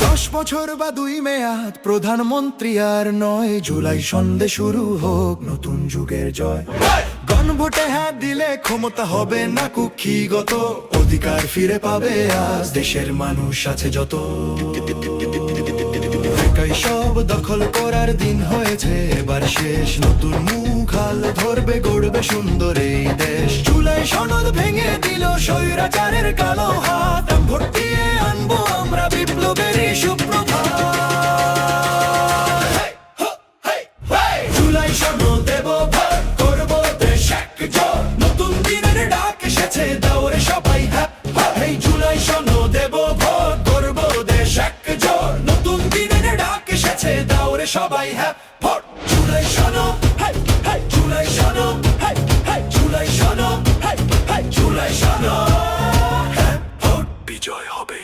দশ বছর বা দুই মেয়াদ, প্রধানমন্ত্রী আর নয়। জুলাই সন্ধে শুরু হোক, নতুন যুগের জয়। হ্যাঁ দিলে ক্ষমতা হবে না কুক্ষিগত। অধিকার ফিরে পাবে আজ, দেশের মানুষ আছে যত। সব দখল করার দিন হয়েছে, এবার শেষ নতুন ধরবে, গড়বে সুন্দর এই দেশ। জুলাই সনদ ভেঙে দিল স্বৈরাচারের কালো হাত। দিয়ে আনব আমরা বিপ্লবের সুপ্রভাত। নতুন ডাক দৌড়ে সবাই এই জুলাই সনদ দেব হ্যাপ হ্যাঁ, বিজয় হবে